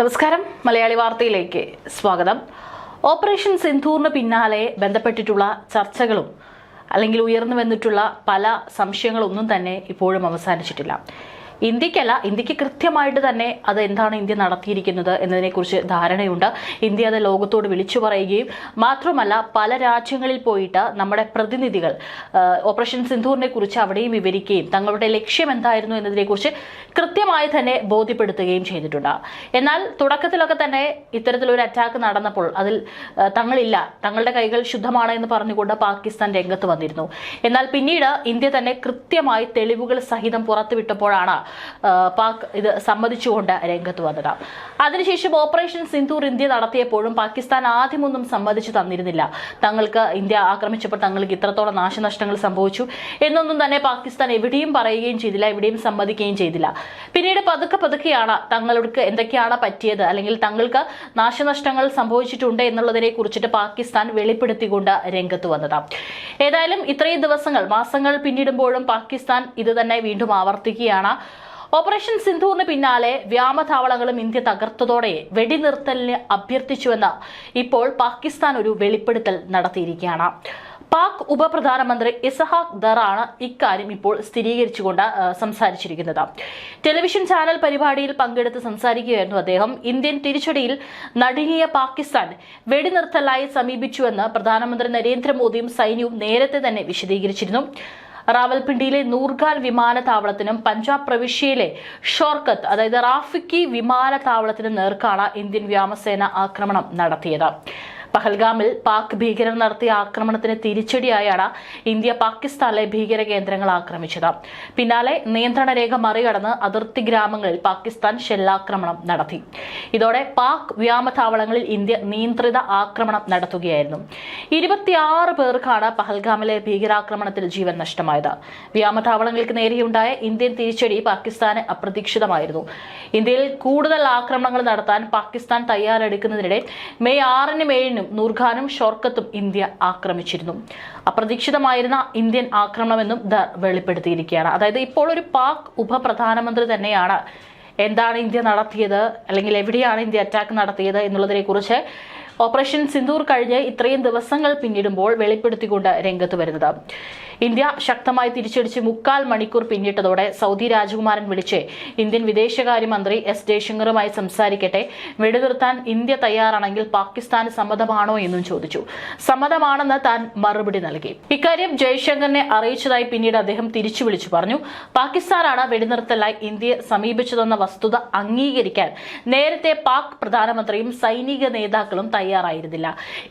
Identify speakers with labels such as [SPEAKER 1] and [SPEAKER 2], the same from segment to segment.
[SPEAKER 1] നമസ്കാരം മലയാളി വാർത്തയിലേക്ക് സ്വാഗതം ഓപ്പറേഷൻ സിന്ധൂറിന് പിന്നാലെ ബന്ധപ്പെട്ടിട്ടുള്ള ചർച്ചകളും അല്ലെങ്കിൽ ഉയർന്നു വന്നിട്ടുള്ള പല സംശയങ്ങളൊന്നും തന്നെ ഇപ്പോഴും അവസാനിച്ചിട്ടില്ല ഇന്ത്യക്കല്ല ഇന്ത്യക്ക് കൃത്യമായിട്ട് തന്നെ അത് എന്താണ് ഇന്ത്യ നടത്തിയിരിക്കുന്നത് എന്നതിനെക്കുറിച്ച് ധാരണയുണ്ട് ഇന്ത്യ അത് ലോകത്തോട് വിളിച്ചു പറയുകയും മാത്രമല്ല പല രാജ്യങ്ങളിൽ പോയിട്ട് നമ്മുടെ പ്രതിനിധികൾ ഓപ്പറേഷൻ സിന്ധൂറിനെ കുറിച്ച് അവിടെയും വിവരിക്കുകയും തങ്ങളുടെ ലക്ഷ്യം എന്തായിരുന്നു എന്നതിനെക്കുറിച്ച് കൃത്യമായി തന്നെ ബോധ്യപ്പെടുത്തുകയും ചെയ്തിട്ടുണ്ട് എന്നാൽ തുടക്കത്തിലൊക്കെ തന്നെ ഇത്തരത്തിലൊരു അറ്റാക്ക് നടന്നപ്പോൾ അതിൽ തങ്ങളില്ല തങ്ങളുടെ കൈകൾ ശുദ്ധമാണ് എന്ന് പറഞ്ഞുകൊണ്ട് പാകിസ്ഥാൻ രംഗത്ത് വന്നിരുന്നു എന്നാൽ പിന്നീട് ഇന്ത്യ തന്നെ കൃത്യമായി തെളിവുകൾ സഹിതം പുറത്തുവിട്ടപ്പോഴാണ് പാക് ഇത് സമ്മതിച്ചുകൊണ്ട് രംഗത്ത് വന്നത് അതിനുശേഷം ഓപ്പറേഷൻ സിന്ധൂർ ഇന്ത്യ നടത്തിയപ്പോഴും പാകിസ്ഥാൻ ആദ്യമൊന്നും സമ്മതിച്ചു തന്നിരുന്നില്ല തങ്ങൾക്ക് ഇന്ത്യ ആക്രമിച്ചപ്പോൾ തങ്ങൾക്ക് ഇത്രത്തോളം നാശനഷ്ടങ്ങൾ സംഭവിച്ചു എന്നൊന്നും തന്നെ പാകിസ്ഥാൻ എവിടെയും പറയുകയും ചെയ്തില്ല എവിടെയും സമ്മതിക്കുകയും ചെയ്തില്ല പിന്നീട് പതുക്കെ പതുക്കെയാണ് തങ്ങൾക്ക് എന്തൊക്കെയാണ് പറ്റിയത് അല്ലെങ്കിൽ തങ്ങൾക്ക് നാശനഷ്ടങ്ങൾ സംഭവിച്ചിട്ടുണ്ട് എന്നുള്ളതിനെ കുറിച്ചിട്ട് പാകിസ്ഥാൻ വെളിപ്പെടുത്തിക്കൊണ്ട് രംഗത്ത് വന്നത് ഏതായാലും ഇത്രയും ദിവസങ്ങൾ മാസങ്ങൾ പിന്നിടുമ്പോഴും പാകിസ്ഥാൻ ഇത് തന്നെ വീണ്ടും ആവർത്തിക്കുകയാണ് ഓപ്പറേഷൻ സിന്ധുവിന് പിന്നാലെ വ്യാമതാവളങ്ങളും ഇന്ത്യ തകർത്തതോടെ വെടിനിർത്തലിന് അഭ്യർത്ഥിച്ചുവെന്ന് ഇപ്പോൾ പാകിസ്ഥാൻ ഒരു വെളിപ്പെടുത്തൽ നടത്തിയിരിക്കുകയാണ് പാക് ഉപപ്രധാനമന്ത്രി ഇസഹാഖ് ദറാണ് ഇക്കാര്യം ഇപ്പോൾ സ്ഥിരീകരിച്ചുകൊണ്ട് സംസാരിച്ചിരിക്കുന്നത് ടെലിവിഷൻ ചാനൽ പരിപാടിയിൽ പങ്കെടുത്ത് സംസാരിക്കുകയായിരുന്നു അദ്ദേഹം ഇന്ത്യൻ തിരിച്ചടിയിൽ നടുങ്ങിയ പാകിസ്ഥാൻ വെടിനിർത്തലായി സമീപിച്ചുവെന്ന് പ്രധാനമന്ത്രി നരേന്ദ്രമോദിയും സൈന്യവും നേരത്തെ തന്നെ വിശദീകരിച്ചിരുന്നു റാവൽപിണ്ടിയിലെ നൂർഗാൻ വിമാനത്താവളത്തിനും പഞ്ചാബ് പ്രവിശ്യയിലെ ഷോർക്കത്ത് അതായത് റാഫിക്കി വിമാനത്താവളത്തിനും നേർക്കാണ് ഇന്ത്യൻ വ്യോമസേന ആക്രമണം നടത്തിയത് പഹൽഗാമിൽ പാക് ഭീകരർ നടത്തിയ ആക്രമണത്തിന് തിരിച്ചടിയായാണ് ഇന്ത്യ പാകിസ്ഥാനിലെ ഭീകര കേന്ദ്രങ്ങൾ ആക്രമിച്ചത് പിന്നാലെ നിയന്ത്രണ രേഖ മറികടന്ന് അതിർത്തി ഗ്രാമങ്ങളിൽ പാകിസ്ഥാൻ ഷെല്ലാക്രമണം നടത്തി ഇതോടെ പാക് വ്യോമതാവളങ്ങളിൽ ഇന്ത്യ നിയന്ത്രിത ആക്രമണം നടത്തുകയായിരുന്നു ഇരുപത്തിയാറ് പേർക്കാണ് പഹൽഗാമിലെ ഭീകരാക്രമണത്തിൽ ജീവൻ നഷ്ടമായത് വ്യോമതാവളങ്ങൾക്ക് നേരെയുണ്ടായ ഇന്ത്യൻ തിരിച്ചടി പാകിസ്ഥാന് അപ്രതീക്ഷിതമായിരുന്നു ഇന്ത്യയിൽ കൂടുതൽ ആക്രമണങ്ങൾ നടത്താൻ പാകിസ്ഥാൻ തയ്യാറെടുക്കുന്നതിനിടെ മെയ് ആറിനും ഏഴിനും ഷാഹിനും നൂർഖാനും ഷോർക്കത്തും ഇന്ത്യ ആക്രമിച്ചിരുന്നു അപ്രതീക്ഷിതമായിരുന്ന ഇന്ത്യൻ ആക്രമണമെന്നും ദർ വെളിപ്പെടുത്തിയിരിക്കുകയാണ് അതായത് ഇപ്പോൾ ഒരു പാക് ഉപപ്രധാനമന്ത്രി തന്നെയാണ് എന്താണ് ഇന്ത്യ നടത്തിയത് അല്ലെങ്കിൽ എവിടെയാണ് ഇന്ത്യ അറ്റാക്ക് നടത്തിയത് എന്നുള്ളതിനെക്കുറിച്ച് ഓപ്പറേഷൻ സിന്ദൂർ കഴിഞ്ഞ് ഇത്രയും ദിവസങ്ങൾ പിന്നിടുമ്പോൾ വെളിപ്പെടുത്തിക്കൊണ്ട് രംഗത്ത് വരുന്നത് ഇന്ത്യ ശക്തമായി തിരിച്ചടിച്ച് മുക്കാൽ മണിക്കൂർ പിന്നിട്ടതോടെ സൗദി രാജകുമാരൻ വിളിച്ച് ഇന്ത്യൻ വിദേശകാര്യമന്ത്രി എസ് ജയശങ്കറുമായി സംസാരിക്കട്ടെ വെടിനിർത്താൻ ഇന്ത്യ തയ്യാറാണെങ്കിൽ പാകിസ്ഥാന് സമ്മതമാണോ എന്നും ചോദിച്ചു സമ്മതമാണെന്ന് താൻ മറുപടി നൽകി ഇക്കാര്യം ജയശങ്കറിനെ അറിയിച്ചതായി പിന്നീട് അദ്ദേഹം തിരിച്ചു വിളിച്ചു പറഞ്ഞു പാകിസ്ഥാനാണ് വെടിനിർത്തലായി ഇന്ത്യയെ സമീപിച്ചതെന്ന വസ്തുത അംഗീകരിക്കാൻ നേരത്തെ പാക് പ്രധാനമന്ത്രിയും സൈനിക നേതാക്കളും തയ്യാറായിരുന്നില്ല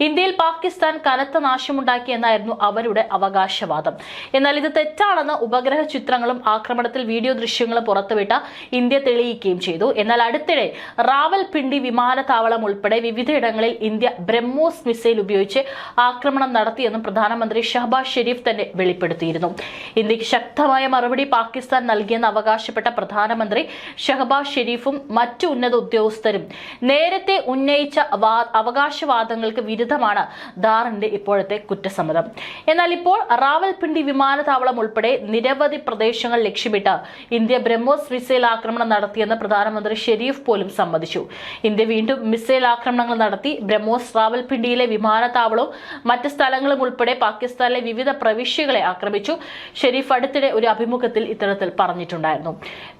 [SPEAKER 1] ഇന്ത്യയിൽ പാകിസ്ഥാൻ കനത്ത നാശമുണ്ടാക്കിയെന്നായിരുന്നു അവരുടെ അവകാശവാദം എന്നാൽ ഇത് തെറ്റാണെന്ന് ഉപഗ്രഹ ചിത്രങ്ങളും ആക്രമണത്തിൽ വീഡിയോ ദൃശ്യങ്ങളും പുറത്തുവിട്ട ഇന്ത്യ തെളിയിക്കുകയും ചെയ്തു എന്നാൽ അടുത്തിടെ റാവൽപിണ്ടി വിമാനത്താവളം ഉൾപ്പെടെ വിവിധയിടങ്ങളിൽ ഇന്ത്യ ബ്രഹ്മോസ് മിസൈൽ ഉപയോഗിച്ച് ആക്രമണം നടത്തിയെന്നും പ്രധാനമന്ത്രി ഷഹബാസ് ഷെരീഫ് തന്നെ വെളിപ്പെടുത്തിയിരുന്നു ഇന്ത്യക്ക് ശക്തമായ മറുപടി പാകിസ്ഥാൻ നൽകിയെന്ന് അവകാശപ്പെട്ട പ്രധാനമന്ത്രി ഷഹബാസ് ഷെരീഫും മറ്റു ഉന്നത ഉദ്യോഗസ്ഥരും നേരത്തെ ഉന്നയിച്ച അവകാശവാദങ്ങൾക്ക് വിരുദ്ധമാണ് ദാറിന്റെ ഇപ്പോഴത്തെ കുറ്റസമ്മതം എന്നാൽ ഇപ്പോൾ റാവൽപിണ്ടി റാവൽപിണ്ടി വിമാനത്താവളം ഉൾപ്പെടെ നിരവധി പ്രദേശങ്ങൾ ലക്ഷ്യമിട്ട് ഇന്ത്യ ബ്രഹ്മോസ് മിസൈൽ ആക്രമണം നടത്തിയെന്ന് പ്രധാനമന്ത്രി ഷെരീഫ് പോലും സമ്മതിച്ചു ഇന്ത്യ വീണ്ടും മിസൈൽ ആക്രമണങ്ങൾ നടത്തി ബ്രഹ്മോസ് റാവൽപിണ്ടിയിലെ വിമാനത്താവളവും മറ്റ് സ്ഥലങ്ങളും ഉൾപ്പെടെ പാകിസ്ഥാനിലെ വിവിധ പ്രവിശ്യകളെ ആക്രമിച്ചു ഷെരീഫ് അടുത്തിടെ ഒരു അഭിമുഖത്തിൽ ഇത്തരത്തിൽ പറഞ്ഞിട്ടുണ്ടായിരുന്നു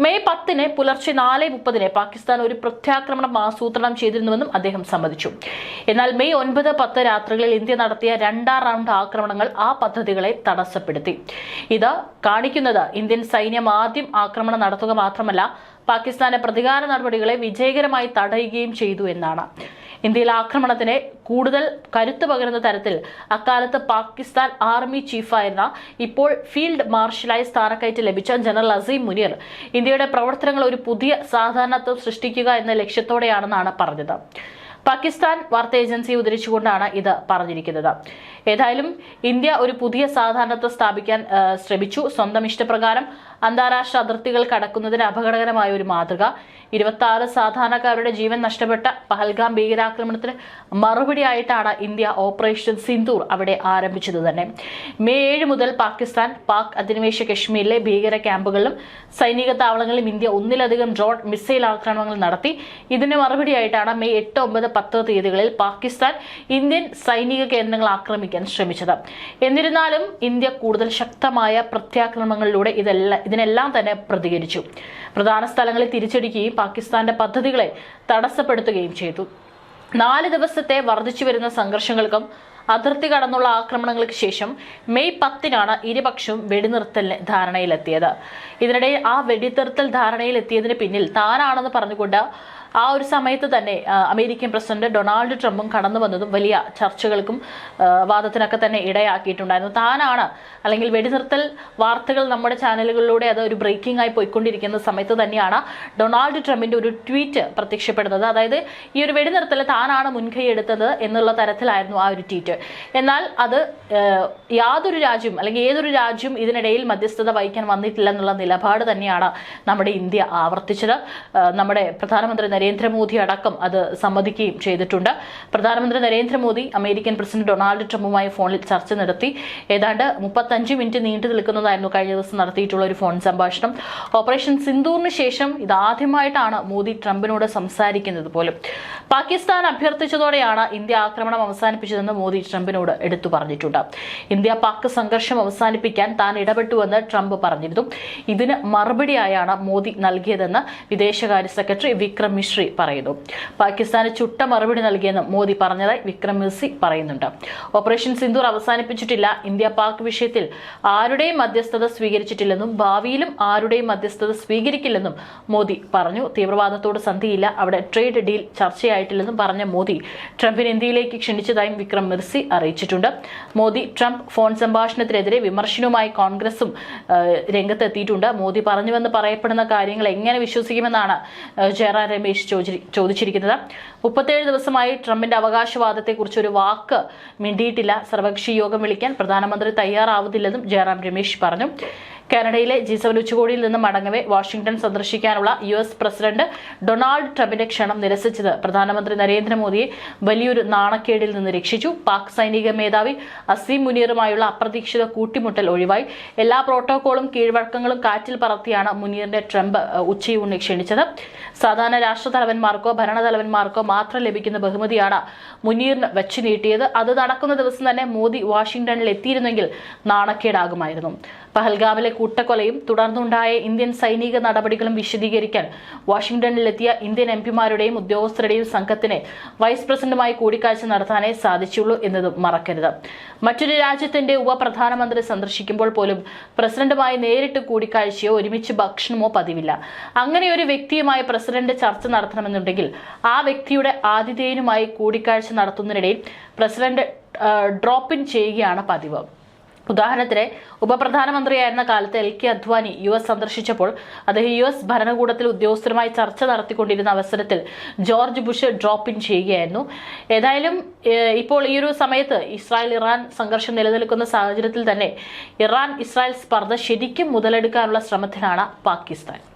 [SPEAKER 1] മെയ് പത്തിന് പുലർച്ചെ നാല് മുപ്പതിന് പാകിസ്ഥാൻ ഒരു പ്രത്യാക്രമണം ആസൂത്രണം ചെയ്തിരുന്നുവെന്നും അദ്ദേഹം സമ്മതിച്ചു എന്നാൽ മെയ് ഒൻപത് പത്ത് രാത്രികളിൽ ഇന്ത്യ നടത്തിയ രണ്ടാം റൗണ്ട് ആക്രമണങ്ങൾ ആ പദ്ധതികളെ തടസ്സം തടസ്സപ്പെടുത്തി ഇത് കാണിക്കുന്നത് ഇന്ത്യൻ സൈന്യം ആദ്യം ആക്രമണം നടത്തുക മാത്രമല്ല പാകിസ്ഥാന പ്രതികാര നടപടികളെ വിജയകരമായി തടയുകയും ചെയ്തു എന്നാണ് ഇന്ത്യയിൽ ആക്രമണത്തിന് കൂടുതൽ കരുത്ത് പകരുന്ന തരത്തിൽ അക്കാലത്ത് പാകിസ്ഥാൻ ആർമി ചീഫായിരുന്ന ഇപ്പോൾ ഫീൽഡ് മാർഷലായി സ്ഥാനക്കയറ്റം ലഭിച്ച ജനറൽ അസീം മുനീർ ഇന്ത്യയുടെ പ്രവർത്തനങ്ങൾ ഒരു പുതിയ സാധാരണത്വം സൃഷ്ടിക്കുക എന്ന ലക്ഷ്യത്തോടെയാണെന്നാണ് പറഞ്ഞത് പാകിസ്ഥാൻ വാർത്താ ഏജൻസി ഉദ്ധരിച്ചുകൊണ്ടാണ് ഇത് പറഞ്ഞിരിക്കുന്നത് ഏതായാലും ഇന്ത്യ ഒരു പുതിയ സാധാരണത്വം സ്ഥാപിക്കാൻ ശ്രമിച്ചു സ്വന്തം ഇഷ്ടപ്രകാരം അന്താരാഷ്ട്ര അതിർത്തികൾ കടക്കുന്നതിന് അപകടകരമായ ഒരു മാതൃക ഇരുപത്തി ആറ് സാധാരണക്കാരുടെ ജീവൻ നഷ്ടപ്പെട്ട പഹൽഗാം ഭീകരാക്രമണത്തിന് മറുപടിയായിട്ടാണ് ഇന്ത്യ ഓപ്പറേഷൻ സിന്ദൂർ അവിടെ ആരംഭിച്ചത് തന്നെ മെയ് ഏഴ് മുതൽ പാകിസ്ഥാൻ പാക് അധിനിവേശ കശ്മീരിലെ ഭീകര ക്യാമ്പുകളിലും സൈനിക താവളങ്ങളിലും ഇന്ത്യ ഒന്നിലധികം ഡ്രോൺ മിസൈൽ ആക്രമണങ്ങൾ നടത്തി ഇതിന് മറുപടിയായിട്ടാണ് മെയ് എട്ട് ഒമ്പത് പത്ത് തീയതികളിൽ പാകിസ്ഥാൻ ഇന്ത്യൻ സൈനിക കേന്ദ്രങ്ങൾ ആക്രമിക്കാൻ ശ്രമിച്ചത് എന്നിരുന്നാലും ഇന്ത്യ കൂടുതൽ ശക്തമായ പ്രത്യാക്രമണങ്ങളിലൂടെ ഇതെല്ലാം ഇതിനെല്ലാം തന്നെ പ്രതികരിച്ചു പ്രധാന സ്ഥലങ്ങളിൽ തിരിച്ചടിക്കുകയും പാകിസ്ഥാന്റെ പദ്ധതികളെ തടസ്സപ്പെടുത്തുകയും ചെയ്തു നാല് ദിവസത്തെ വർദ്ധിച്ചു വരുന്ന സംഘർഷങ്ങൾക്കും അതിർത്തി കടന്നുള്ള ആക്രമണങ്ങൾക്ക് ശേഷം മെയ് പത്തിനാണ് ഇരുപക്ഷവും വെടിനിർത്തലിന് ധാരണയിലെത്തിയത് ഇതിനിടെ ആ വെടിനിർത്തൽ ധാരണയിലെത്തിയതിന് പിന്നിൽ താനാണെന്ന് പറഞ്ഞുകൊണ്ട് ആ ഒരു സമയത്ത് തന്നെ അമേരിക്കൻ പ്രസിഡന്റ് ഡൊണാൾഡ് ട്രംപും കടന്നു വന്നതും വലിയ ചർച്ചകൾക്കും വാദത്തിനൊക്കെ തന്നെ ഇടയാക്കിയിട്ടുണ്ടായിരുന്നു താനാണ് അല്ലെങ്കിൽ വെടിനിർത്തൽ വാർത്തകൾ നമ്മുടെ ചാനലുകളിലൂടെ അത് ഒരു ബ്രേക്കിംഗ് ആയി പോയിക്കൊണ്ടിരിക്കുന്ന സമയത്ത് തന്നെയാണ് ഡൊണാൾഡ് ട്രംപിന്റെ ഒരു ട്വീറ്റ് പ്രത്യക്ഷപ്പെടുന്നത് അതായത് ഈ ഒരു വെടിനിർത്തൽ താനാണ് മുൻകൈ എടുത്തത് എന്നുള്ള തരത്തിലായിരുന്നു ആ ഒരു ട്വീറ്റ് എന്നാൽ അത് യാതൊരു രാജ്യം അല്ലെങ്കിൽ ഏതൊരു രാജ്യം ഇതിനിടയിൽ മധ്യസ്ഥത വഹിക്കാൻ വന്നിട്ടില്ല എന്നുള്ള നിലപാട് തന്നെയാണ് നമ്മുടെ ഇന്ത്യ ആവർത്തിച്ചത് നമ്മുടെ പ്രധാനമന്ത്രി നരേന്ദ്ര നരേന്ദ്രമോദി അടക്കം അത് സമ്മതിക്കുകയും ചെയ്തിട്ടുണ്ട് പ്രധാനമന്ത്രി നരേന്ദ്രമോദി അമേരിക്കൻ പ്രസിഡന്റ് ഡൊണാൾഡ് ട്രംപുമായി ഫോണിൽ ചർച്ച നടത്തി ഏതാണ്ട് മുപ്പത്തഞ്ച് മിനിറ്റ് നീണ്ടു നിൽക്കുന്നതായിരുന്നു കഴിഞ്ഞ ദിവസം നടത്തിയിട്ടുള്ള ഒരു ഫോൺ സംഭാഷണം ഓപ്പറേഷൻ സിന്ധൂറിന് ശേഷം ഇതാദ്യമായിട്ടാണ് മോദി ട്രംപിനോട് സംസാരിക്കുന്നത് പോലും പാകിസ്ഥാൻ അഭ്യർത്ഥിച്ചതോടെയാണ് ഇന്ത്യ ആക്രമണം അവസാനിപ്പിച്ചതെന്ന് മോദി ട്രംപിനോട് എടുത്തു പറഞ്ഞിട്ടുണ്ട് ഇന്ത്യ പാക് സംഘർഷം അവസാനിപ്പിക്കാൻ താൻ ഇടപെട്ടുവെന്ന് ട്രംപ് പറഞ്ഞിരുന്നു ഇതിന് മറുപടിയായാണ് മോദി നൽകിയതെന്ന് വിദേശകാര്യ സെക്രട്ടറി വിക്രം മിശ്ര ശ്രീ പറയുന്നു പാകിസ്ഥാന് ചുട്ട മറുപടി നൽകിയെന്ന് മോദി പറഞ്ഞതായി വിക്രം മിർസി പറയുന്നുണ്ട് ഓപ്പറേഷൻ സിന്ദൂർ അവസാനിപ്പിച്ചിട്ടില്ല ഇന്ത്യ പാക് വിഷയത്തിൽ ആരുടെയും മധ്യസ്ഥത സ്വീകരിച്ചിട്ടില്ലെന്നും ഭാവിയിലും ആരുടെയും മധ്യസ്ഥത സ്വീകരിക്കില്ലെന്നും മോദി പറഞ്ഞു തീവ്രവാദത്തോട് സന്ധിയില്ല അവിടെ ട്രേഡ് ഡീൽ ചർച്ചയായിട്ടില്ലെന്നും പറഞ്ഞ മോദി ട്രംപിനെ ഇന്ത്യയിലേക്ക് ക്ഷണിച്ചതായും വിക്രം മിർസി അറിയിച്ചിട്ടുണ്ട് മോദി ട്രംപ് ഫോൺ സംഭാഷണത്തിനെതിരെ വിമർശനവുമായി കോൺഗ്രസും രംഗത്തെത്തിയിട്ടുണ്ട് മോദി പറഞ്ഞുവെന്ന് പറയപ്പെടുന്ന കാര്യങ്ങൾ എങ്ങനെ വിശ്വസിക്കുമെന്നാണ് ജയറാം രമേശ് കുറിച്ച് ചോദിച്ചിരിക്കുന്നത് മുപ്പത്തേഴ് ദിവസമായി ട്രംപിന്റെ അവകാശവാദത്തെക്കുറിച്ച് ഒരു വാക്ക് മിണ്ടിയിട്ടില്ല സർവകക്ഷി യോഗം വിളിക്കാൻ പ്രധാനമന്ത്രി തയ്യാറാവുന്നില്ലെന്നും ജയറാം രമേശ് പറഞ്ഞു കാനഡയിലെ ജി സെവൻ ഉച്ചകോടിയിൽ നിന്ന് മടങ്ങവെ വാഷിംഗ്ടൺ സന്ദർശിക്കാനുള്ള യു എസ് പ്രസിഡന്റ് ഡൊണാൾഡ് ട്രംപിന്റെ ക്ഷണം നിരസിച്ചത് പ്രധാനമന്ത്രി നരേന്ദ്രമോദിയെ വലിയൊരു നാണക്കേടിൽ നിന്ന് രക്ഷിച്ചു പാക് സൈനിക മേധാവി അസീം മുനീറുമായുള്ള അപ്രതീക്ഷിത കൂട്ടിമുട്ടൽ ഒഴിവായി എല്ലാ പ്രോട്ടോകോളും കീഴ്വഴക്കങ്ങളും കാറ്റിൽ പറത്തിയാണ് മുനീറിനെ ട്രംപ് ഉച്ചയൂണി ക്ഷണിച്ചത് സാധാരണ രാഷ്ട്രതലവന്മാർക്കോ ഭരണതലവന്മാർക്കോ മാത്രം ലഭിക്കുന്ന ബഹുമതിയാണ് മുനീറിന് വെച്ചു നീട്ടിയത് അത് നടക്കുന്ന ദിവസം തന്നെ മോദി വാഷിംഗ്ടണിൽ എത്തിയിരുന്നെങ്കിൽ നാണക്കേടാകുമായിരുന്നു പഹൽഗാമിലെ കൂട്ടക്കൊലയും തുടർന്നുണ്ടായ ഇന്ത്യൻ സൈനിക നടപടികളും വിശദീകരിക്കാൻ വാഷിംഗ്ടണിലെത്തിയ ഇന്ത്യൻ എംപിമാരുടെയും ഉദ്യോഗസ്ഥരുടെയും സംഘത്തിന് വൈസ് പ്രസിഡന്റുമായി കൂടിക്കാഴ്ച നടത്താനേ സാധിച്ചുള്ളൂ എന്നതും മറക്കരുത് മറ്റൊരു രാജ്യത്തിന്റെ ഉപപ്രധാനമന്ത്രി സന്ദർശിക്കുമ്പോൾ പോലും പ്രസിഡന്റുമായി നേരിട്ട് കൂടിക്കാഴ്ചയോ ഒരുമിച്ച് ഭക്ഷണമോ പതിവില്ല അങ്ങനെ ഒരു വ്യക്തിയുമായി പ്രസിഡന്റ് ചർച്ച നടത്തണമെന്നുണ്ടെങ്കിൽ ആ വ്യക്തിയുടെ ആതിഥേയനുമായി കൂടിക്കാഴ്ച നടത്തുന്നതിനിടയിൽ പ്രസിഡന്റ് ഡ്രോപ്പ് ഇൻ ചെയ്യുകയാണ് പതിവ് ഉദാഹരണത്തിന് ഉപപ്രധാനമന്ത്രിയായിരുന്ന കാലത്ത് L K Advani U S സന്ദർശിച്ചപ്പോൾ അദ്ദേഹം യു എസ് ഭരണകൂടത്തിൽ ഉദ്യോഗസ്ഥരുമായി ചർച്ച നടത്തിക്കൊണ്ടിരുന്ന അവസരത്തിൽ ജോർജ് ബുഷ് ഡ്രോപ്പ് ഇൻ ചെയ്യുകയായിരുന്നു ഏതായാലും ഇപ്പോൾ ഈ ഒരു സമയത്ത് ഇസ്രായേൽ ഇറാൻ സംഘർഷം നിലനിൽക്കുന്ന സാഹചര്യത്തിൽ തന്നെ ഇറാൻ ഇസ്രായേൽ സ്പർദ്ധ ശരിക്കും മുതലെടുക്കാനുള്ള ശ്രമത്തിനാണ് പാകിസ്ഥാൻ